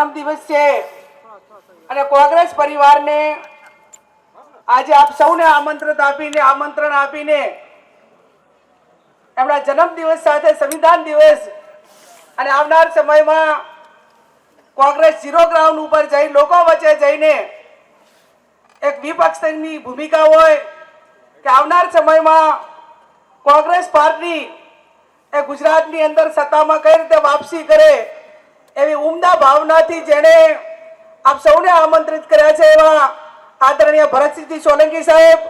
જન્મદિવસ છે. અને કોંગ્રેસ પરિવારને આજે આપ સૌને આમંત્રણ આપીને આમંત્રણ આપીને એમના જન્મદિવસ સાથે સંવિધાન દિવસ અને આવનાર સમયમાં કોંગ્રેસ ઝીરો ગ્રાઉન્ડ ઉપર જઈ, લોકો વચ્ચે જઈને એક વિપક્ષની ભૂમિકા હોય કે આવનાર સમયમાં કોંગ્રેસ પાર્ટી એ ગુજરાતની અંદર સત્તામાં કઈ રીતે વાપસી કરે એવી ઉમદા ભાવનાથી જેણે આપ સૌને આમંત્રિત કર્યા છે એવા આદરણીય ભરતસિંહજી સોલંકી સાહેબ,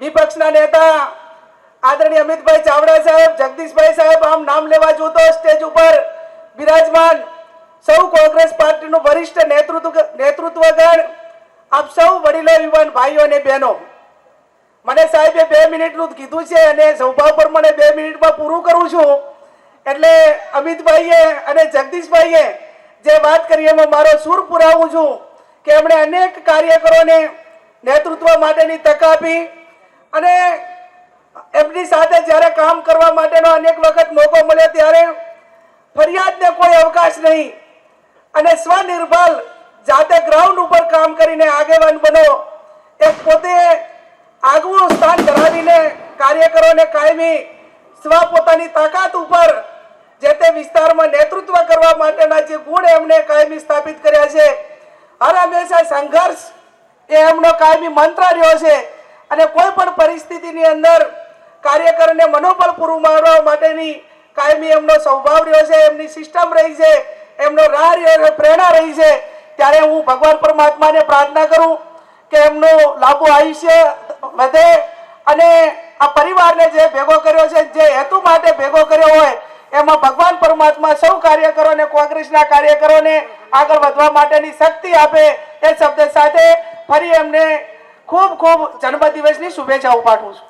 વિપક્ષના નેતા આદરણીય અમિતભાઈ ચાવડા સાહેબ, જગદીશભાઈ સાહેબ, આમ નામ લેવા જોતો સ્ટેજ ઉપર બિરાજમાન સૌ કોંગ્રેસ પાર્ટીનું વરિષ્ઠ નેતૃત્વ નેતૃત્વગણ, આપ સૌ વડીલો, યુવાન ભાઈઓ અને બહેનો. મને સાહેબે બે મિનિટનું કીધું છે અને સૌભાવ પર મને બે મિનિટમાં પૂરું કરું છું. એટલે અમિતભાઈએ અને જગદીશભાઈએ જે વાત કરી એમાં મારો સૂર પુરાવું છું કે એમણે અનેક કાર્યકરોને નેતૃત્વ માટેની તક આપી અને એમની સાથે જ્યારે કામ કરવા માટેનો અનેક વખત મોકો મળ્યો ત્યારે ફરિયાદને કોઈ અવકાશ નહીં અને સ્વનિર્ભર જાતે ગ્રાઉન્ડ ઉપર કામ કરીને આગેવાન બનો એ પોતે આગવું સ્થાન ધરાવીને કાર્યકરોને કાયમી સ્વ પોતાની તાકાત ઉપર જે તે વિસ્તારમાં નેતૃત્વ કરવા માટેના જે ગુણ એમણે કાયમી સ્થાપિત કર્યા છે. હર હંમેશા સંઘર્ષ એ એમનો કાયમી મંત્ર રહ્યો છે. અને કોઈ પણ પરિસ્થિતિની અંદર કાર્યકરને મનોબળ પૂરું મારવા માટેની કાયમી એમનો સ્વભાવ રહ્યો છે, એમની સિસ્ટમ રહી છે, એમનો રાહ, પ્રેરણા રહી છે. ત્યારે હું ભગવાન પરમાત્માને પ્રાર્થના કરું કે એમનું લાંબુ આયુષ્ય વધે અને આ પરિવારને જે ભેગો કર્યો છે, જે હેતુ માટે ભેગો કર્યો હોય એમાં ભગવાન પરમાત્મા સૌ કાર્યકરોને, કોંગ્રેસના કાર્યકરોને આગળ વધવા માટેની શક્તિ આપે એ શબ્દ સાથે ફરી એમને ખૂબ ખૂબ જન્મદિવસની શુભેચ્છાઓ પાઠવું છું.